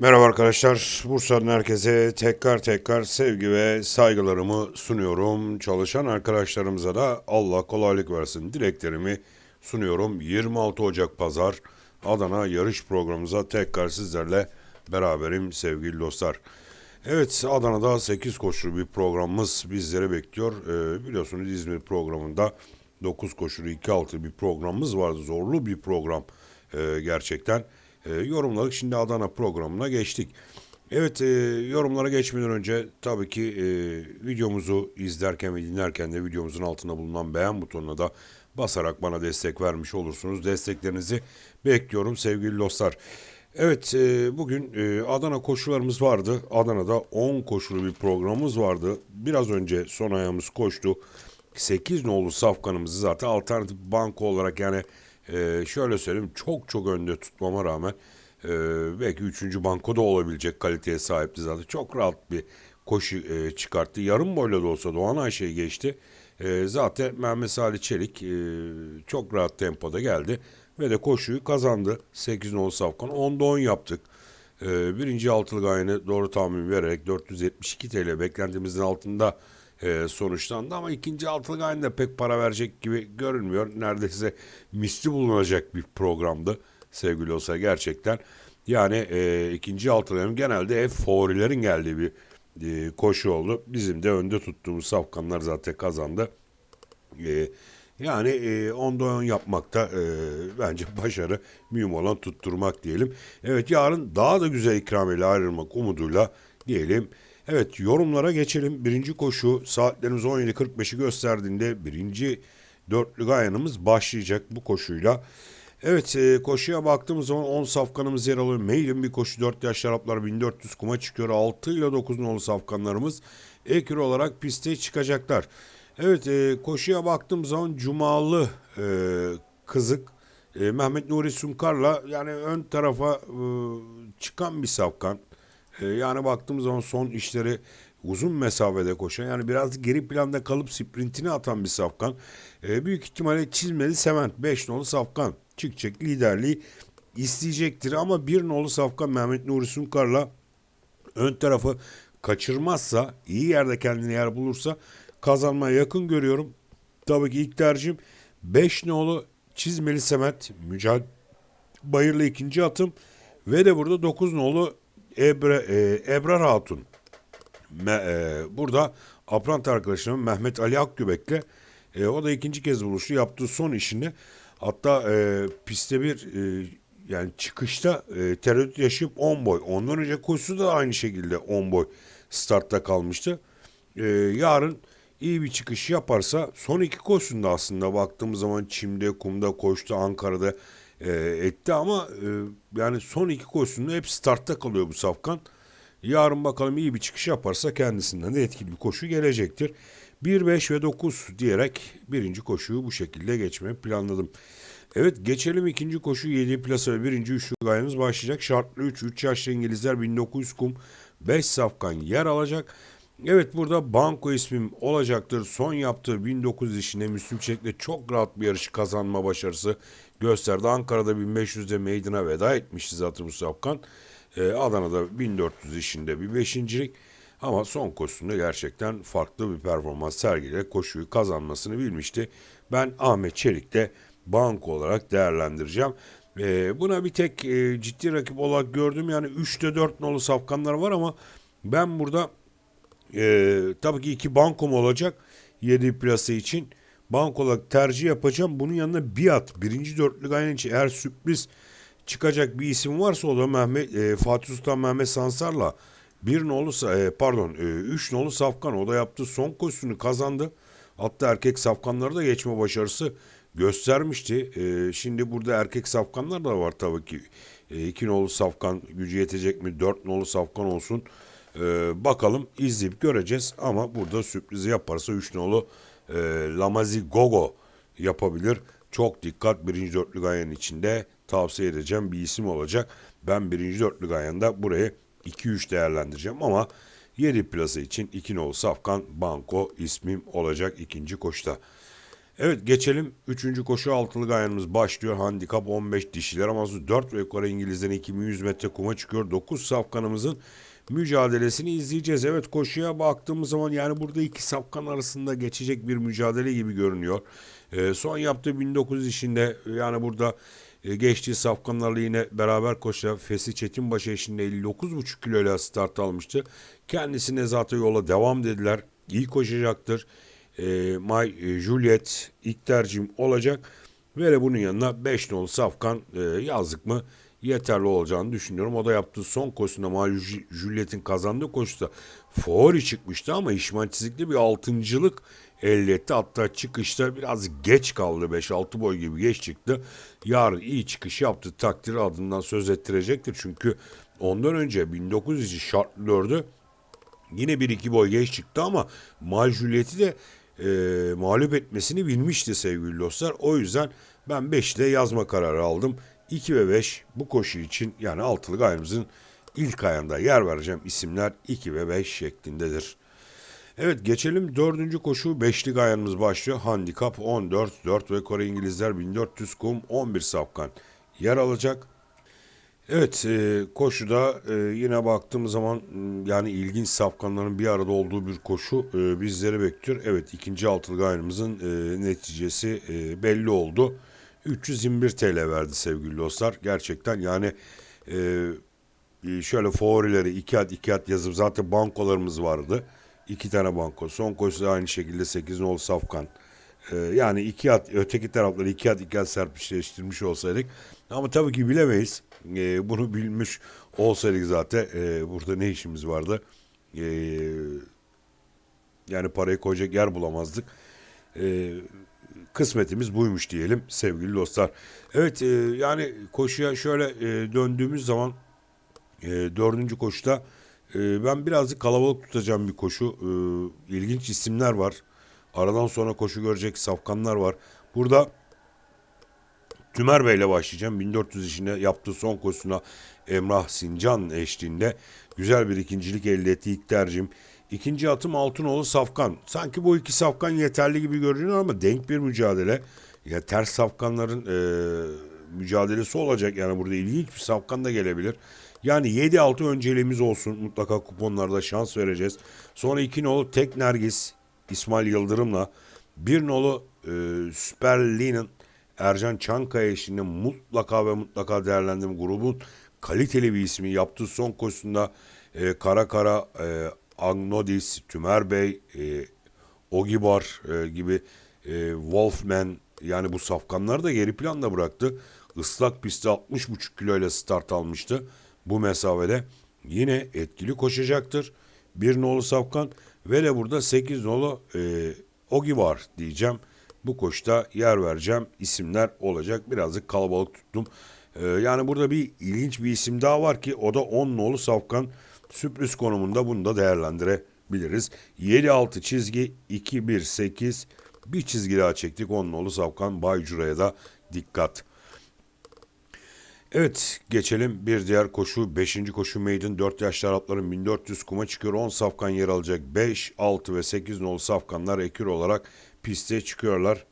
Merhaba arkadaşlar. Bursa'nın herkese tekrar tekrar sevgi ve saygılarımı sunuyorum. Çalışan arkadaşlarımıza da Allah kolaylık versin dileklerimi sunuyorum. 26 Ocak Pazar Adana yarış programımıza tekrar sizlerle beraberim sevgili dostlar. Evet Adana'da 8 koşulu bir programımız bizleri bekliyor. Ee, biliyorsunuz İzmir programında 9 koşulu 2 altı bir programımız vardı. Zorlu bir program ee, gerçekten. Ee, yorumladık şimdi Adana programına geçtik. Evet e, yorumlara geçmeden önce tabii ki e, videomuzu izlerken ve dinlerken de videomuzun altında bulunan beğen butonuna da basarak bana destek vermiş olursunuz. Desteklerinizi bekliyorum sevgili dostlar. Evet e, bugün e, Adana koşularımız vardı. Adana'da 10 koşulu bir programımız vardı. Biraz önce son ayağımız koştu. 8 nolu safkanımızı zaten alternatif banko olarak yani e, şöyle söyleyeyim çok çok önde tutmama rağmen e, belki 3. bankoda olabilecek kaliteye sahipti zaten. Çok rahat bir koşu e, çıkarttı. Yarım boyla da olsa Doğan Ayşe'yi geçti. E, zaten Mehmet Salih Çelik e, çok rahat tempoda geldi ve de koşuyu kazandı. 8 nolu safkan 10'da 10 yaptık. E, birinci altılı gayeni doğru tahmin vererek 472 TL beklentimizin altında e, sonuçlandı ama ikinci altılı gayende pek para verecek gibi görünmüyor. Neredeyse misli bulunacak bir programdı sevgili olsa gerçekten. Yani e, ikinci altılı genelde hep favorilerin geldiği bir e, koşu oldu. Bizim de önde tuttuğumuz safkanlar zaten kazandı. E, yani e, onda on yapmakta e, bence başarı mühim olan tutturmak diyelim. Evet yarın daha da güzel ikramiyle ayrılmak umuduyla diyelim. Evet yorumlara geçelim. Birinci koşu saatlerimiz 17.45'i gösterdiğinde birinci dörtlü gayanımız başlayacak bu koşuyla. Evet e, koşuya baktığımız zaman 10 safkanımız yer alıyor. Mailin bir koşu 4 yaş Araplar 1400 kuma çıkıyor. 6 ile 9 nolu safkanlarımız ekür olarak piste çıkacaklar. Evet e, koşuya baktığım zaman Cumalı e, Kızık Mehmet Nuri Sunkar'la yani ön tarafa çıkan bir safkan. E, yani baktığımız zaman son işleri uzun mesafede koşan yani biraz geri planda kalıp sprintini atan bir safkan. E, büyük ihtimalle çizmeli Sement 5 nolu safkan çıkacak liderliği isteyecektir ama bir nolu safkan Mehmet Nuri Sunkar'la ön tarafı kaçırmazsa iyi yerde kendine yer bulursa kazanmaya yakın görüyorum. Tabii ki ilk tercihim 5 nolu çizmeli Semet Mücadele Bayırlı ikinci atım ve de burada 9 nolu Ebre, e, Ebrar Hatun. Me, e, burada Aprant arkadaşım Mehmet Ali Akgübek'le e, o da ikinci kez buluştu. Yaptığı son işini hatta e, piste bir e, yani çıkışta e, tereddüt yaşayıp 10 boy. Ondan önce koşusu da aynı şekilde 10 boy startta kalmıştı. E, yarın iyi bir çıkış yaparsa son iki koşusunda aslında baktığımız zaman çimde, kumda koştu, Ankara'da e, etti ama e, yani son iki koşusunda hep startta kalıyor bu safkan. Yarın bakalım iyi bir çıkış yaparsa kendisinden de etkili bir koşu gelecektir. 1, 5 ve 9 diyerek birinci koşuyu bu şekilde geçmeyi planladım. Evet geçelim ikinci koşu 7 plasa ve birinci üçlü gayemiz başlayacak. Şartlı 3, 3 yaşlı İngilizler 1900 kum 5 safkan yer alacak. Evet burada banko ismim olacaktır. Son yaptığı 1900 işine Müslüm Çelik'le çok rahat bir yarışı kazanma başarısı gösterdi. Ankara'da 1500'de meydana veda etmişti zaten bu Safkan. Ee, Adana'da 1400 işinde bir beşincilik. Ama son koşusunda gerçekten farklı bir performans sergileyerek koşuyu kazanmasını bilmişti. Ben Ahmet Çelik'te banko olarak değerlendireceğim. Ee, buna bir tek e, ciddi rakip olarak gördüm. Yani 3'te 4 nolu safkanlar var ama ben burada ee, tabii ki iki bankom olacak 7 plase için. Bank olarak tercih yapacağım. Bunun yanına biat. Birinci dörtlü gayen için eğer sürpriz çıkacak bir isim varsa o da Mehmet, e, Fatih Sultan Mehmet Sansar'la bir nolu e, pardon e, üç nolu Safkan o da yaptığı son koşusunu kazandı. Hatta erkek safkanları da geçme başarısı göstermişti. E, şimdi burada erkek safkanlar da var tabii ki. E, iki nolu safkan gücü yetecek mi? Dört nolu safkan olsun. Ee, bakalım izleyip göreceğiz ama burada sürprizi yaparsa 3 nolu e, Lamazi Gogo yapabilir. Çok dikkat birinci dörtlü gayanın içinde tavsiye edeceğim bir isim olacak. Ben birinci dörtlü gayanda burayı 2-3 değerlendireceğim ama 7 plasa için 2 nolu Safkan Banko ismim olacak ikinci koşta. Evet geçelim. Üçüncü koşu altılı gayanımız başlıyor. Handikap 15 dişiler ama 4 ve yukarı İngilizlerin 2100 metre kuma çıkıyor. 9 safkanımızın mücadelesini izleyeceğiz. Evet koşuya baktığımız zaman yani burada iki safkan arasında geçecek bir mücadele gibi görünüyor. Ee, son yaptığı 1900 işinde yani burada e, geçtiği safkanlarla yine beraber koşan Fesi Çetinbaşı eşinde 59,5 kiloyla start almıştı. Kendisine zaten yola devam dediler. İyi koşacaktır. E, My e, Juliet ilk tercihim olacak. Ve bunun yanına 5 nolu Safkan e, yazdık mı yeterli olacağını düşünüyorum. O da yaptığı son koşusunda Ju- Juliet'in kazandığı koşuda favori çıkmıştı ama işman çizikli bir altıncılık elde etti. Hatta çıkışta biraz geç kaldı. 5-6 boy gibi geç çıktı. Yarın iyi çıkış yaptı. Takdiri adından söz ettirecektir. Çünkü ondan önce 1900 şartlıyordu. Yine bir iki boy geç çıktı ama Mal Juliet'i de e, mağlup etmesini bilmişti sevgili dostlar. O yüzden ben 5'te yazma kararı aldım. 2 ve 5 bu koşu için yani altılı gayrimizin ilk ayağında yer vereceğim isimler 2 ve 5 şeklindedir. Evet geçelim dördüncü koşu beşli gayanımız başlıyor. Handikap 14, 4 ve Kore İngilizler 1400 kum 11 safkan yer alacak. Evet e, koşuda e, yine baktığımız zaman yani ilginç safkanların bir arada olduğu bir koşu e, bizleri bekliyor. Evet ikinci altılı gayrımızın e, neticesi e, belli oldu. 321 TL verdi sevgili dostlar. Gerçekten yani e, e, şöyle favorileri iki at iki at yazıp zaten bankolarımız vardı. İki tane banko. Son koşuda aynı şekilde 8 nol safkan. Ee, yani iki at öteki tarafları iki at iki at serpişleştirmiş olsaydık. Ama tabii ki bilemeyiz. Ee, bunu bilmiş olsaydık zaten e, burada ne işimiz vardı? Ee, yani parayı koyacak yer bulamazdık. Ee, kısmetimiz buymuş diyelim sevgili dostlar. Evet e, yani koşuya şöyle e, döndüğümüz zaman e, dördüncü koşuda e, ben birazcık kalabalık tutacağım bir koşu. E, ilginç isimler var. Aradan sonra koşu görecek safkanlar var. Burada Tümer Bey ile başlayacağım. 1400 işinde yaptığı son koşusuna Emrah Sincan eşliğinde güzel bir ikincilik elde etti ilk tercihim. İkinci atım Altınoğlu Safkan. Sanki bu iki Safkan yeterli gibi görünüyor ama denk bir mücadele. Ya ters Safkanların e, mücadelesi olacak. Yani burada ilginç bir Safkan da gelebilir. Yani 7-6 önceliğimiz olsun. Mutlaka kuponlarda şans vereceğiz. Sonra 2 nolu Tek Nergis İsmail Yıldırım'la bir nolu e, Süper Lee'nin Ercan Çankaya eşliğinde mutlaka ve mutlaka değerlendirme grubun kaliteli bir ismi yaptığı son koşusunda e, Kara Kara, e, Agnodis, Tümer Bey, e, Ogibar e, gibi e, Wolfman yani bu safkanları da geri planda bıraktı. Islak pistte 60,5 kiloyla start almıştı. Bu mesafede yine etkili koşacaktır. Bir nolu safkan ve de burada 8 nolu e, Ogi var diyeceğim. Bu koşta yer vereceğim isimler olacak. Birazcık kalabalık tuttum. E, yani burada bir ilginç bir isim daha var ki o da 10 nolu safkan sürpriz konumunda bunu da değerlendirebiliriz. 7-6 çizgi 2-1-8 bir çizgi daha çektik. 10 nolu safkan Baycura'ya da dikkat. Evet geçelim bir diğer koşu 5. koşu maiden 4 yaşlı Arapların 1400 kuma çıkıyor 10 safkan yer alacak 5, 6 ve 8 nolu safkanlar ekür olarak piste çıkıyorlar.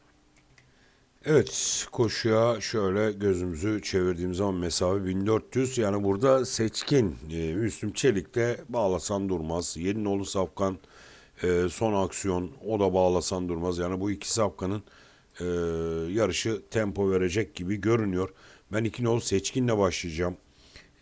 Evet koşuya şöyle gözümüzü çevirdiğimiz zaman mesafe 1400 yani burada seçkin e, Müslüm Çelik de bağlasan durmaz 7 nolu safkan e, son aksiyon o da bağlasan durmaz yani bu iki safkanın e, yarışı tempo verecek gibi görünüyor. Ben iki nolu seçkinle başlayacağım.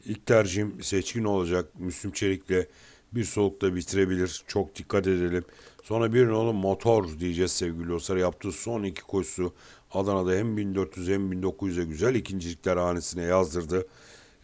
İlk tercihim seçkin olacak. Müslüm Çelik'le bir solukta bitirebilir. Çok dikkat edelim. Sonra bir nolu motor diyeceğiz sevgili dostlar. Yaptığı son iki koşusu Adana'da hem 1400 hem 1900'e güzel ikincilikler hanesine yazdırdı.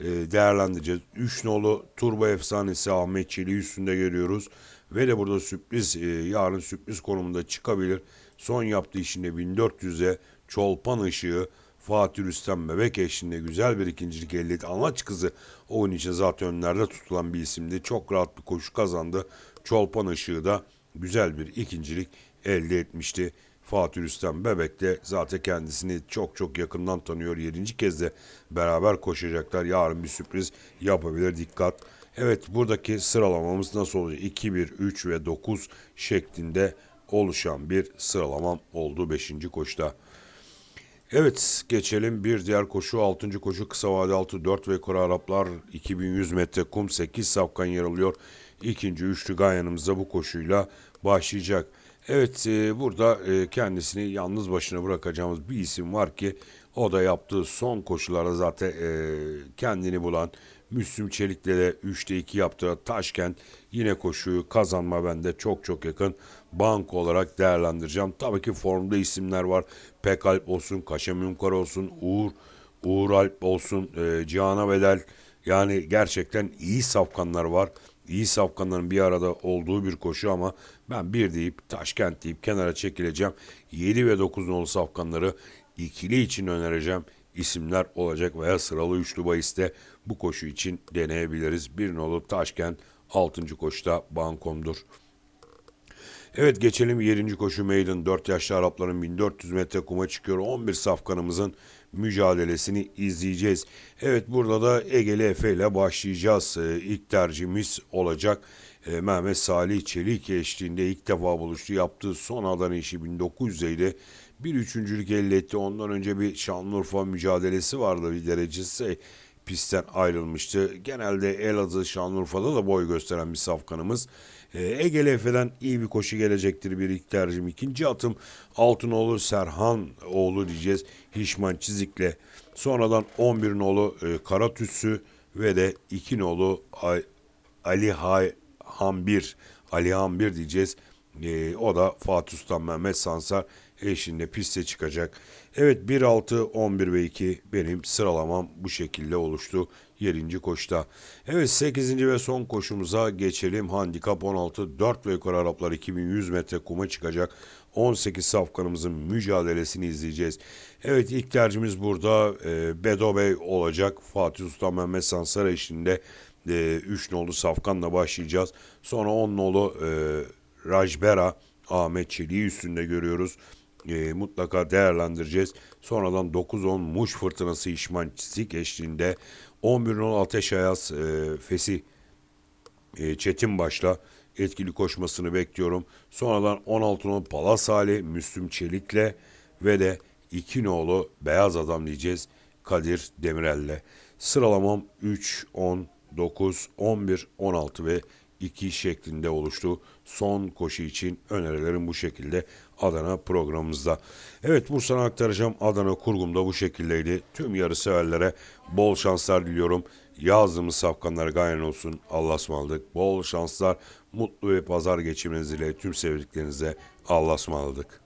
Ee, değerlendireceğiz. 3 nolu turbo efsanesi Ahmet Çelik'i üstünde görüyoruz. Ve de burada sürpriz e, yarın sürpriz konumunda çıkabilir. Son yaptığı işinde 1400'e Çolpan ışığı Fatih Rüstem Bebek eşliğinde güzel bir ikincilik elde etti. Anaç kızı o gün için zaten önlerde tutulan bir isimdi. Çok rahat bir koşu kazandı. Çolpan ışığı da güzel bir ikincilik elde etmişti. Fatih Rüstem Bebek de zaten kendisini çok çok yakından tanıyor. Yedinci kez de beraber koşacaklar. Yarın bir sürpriz yapabilir. Dikkat. Evet buradaki sıralamamız nasıl olacak? 2, 1, 3 ve 9 şeklinde oluşan bir sıralamam oldu 5. koşuda. Evet geçelim bir diğer koşu 6. koşu kısa vade altı 4 ve kuru Araplar 2100 metre kum 8 safkan yer alıyor. İkinci üçlü gayanımızda bu koşuyla başlayacak. Evet e, burada e, kendisini yalnız başına bırakacağımız bir isim var ki o da yaptığı son koşularda zaten e, kendini bulan Müslüm Çelik'le de 3'te 2 yaptığı Taşkent yine koşuyu kazanma bende çok çok yakın banko olarak değerlendireceğim. Tabii ki formda isimler var. Pekalp olsun, Kaşem Yunkar olsun, Uğur, Uğur Alp olsun, e, Cihan'a Bedel. Yani gerçekten iyi safkanlar var. İyi safkanların bir arada olduğu bir koşu ama ben bir deyip Taşkent deyip kenara çekileceğim. 7 ve 9 nolu safkanları ikili için önereceğim isimler olacak veya sıralı üçlü bahiste bu koşu için deneyebiliriz. Bir nolu Taşkent 6. koşuda bankomdur. Evet geçelim 7. koşu Maiden 4 yaşlı Arapların 1400 metre kuma çıkıyor. 11 safkanımızın mücadelesini izleyeceğiz. Evet burada da Egeli Efe ile başlayacağız. Ee, ilk tercihimiz olacak. Ee, Mehmet Salih Çelik eşliğinde ilk defa buluştu. Yaptığı son Adana işi 1900'deydi. Bir üçüncülük elde etti. Ondan önce bir Şanlıurfa mücadelesi vardı bir derecesi pistten ayrılmıştı. Genelde Elazığ, Şanlıurfa'da da boy gösteren bir safkanımız. Ee, Ege Efe'den iyi bir koşu gelecektir bir ilk tercihim. İkinci atım Altınoğlu Serhan oğlu diyeceğiz. Hişman Çizik'le. Sonradan 11 nolu e, Karatüssü ve de 2 nolu Ali Hay Hanbir. Ali Hanbir diyeceğiz. Ee, o da Fatih Sultan Mehmet Sansar eşinde piste çıkacak. Evet 1, 6, 11 ve 2 benim sıralamam bu şekilde oluştu 7. koşuda. Evet 8. ve son koşumuza geçelim. Handikap 16 4 ve yukarı Araplar 2100 metre kuma çıkacak. 18 safkanımızın mücadelesini izleyeceğiz. Evet ilk tercihimiz burada e, Bedo Bey olacak. Fatih Sultan Mehmet Sansar eşliğinde 3 nolu safkanla başlayacağız. Sonra 10 nolu e, Rajbera Ahmet Çelik'i üstünde görüyoruz. E, mutlaka değerlendireceğiz. Sonradan 9-10 Muş Fırtınası İşman Çizik eşliğinde 11 nolu Ateş Ayaz e, Fesi e, Çetin başla etkili koşmasını bekliyorum. Sonradan 16 nolu Palas Ali Müslüm Çelik'le ve de 2 nolu Beyaz Adam diyeceğiz Kadir Demirel'le. Sıralamam 3, 10, 9, 11, 16 ve 2 şeklinde oluştu. Son koşu için önerilerim bu şekilde Adana programımızda. Evet Bursa'na aktaracağım. Adana kurgumda bu şekildeydi. Tüm yarı severlere bol şanslar diliyorum. Yazdığımız safkanlar gayen olsun. Allah'a ısmarladık. Bol şanslar, mutlu ve pazar geçirmeniz dileğiyle tüm sevdiklerinize Allah'a ısmarladık.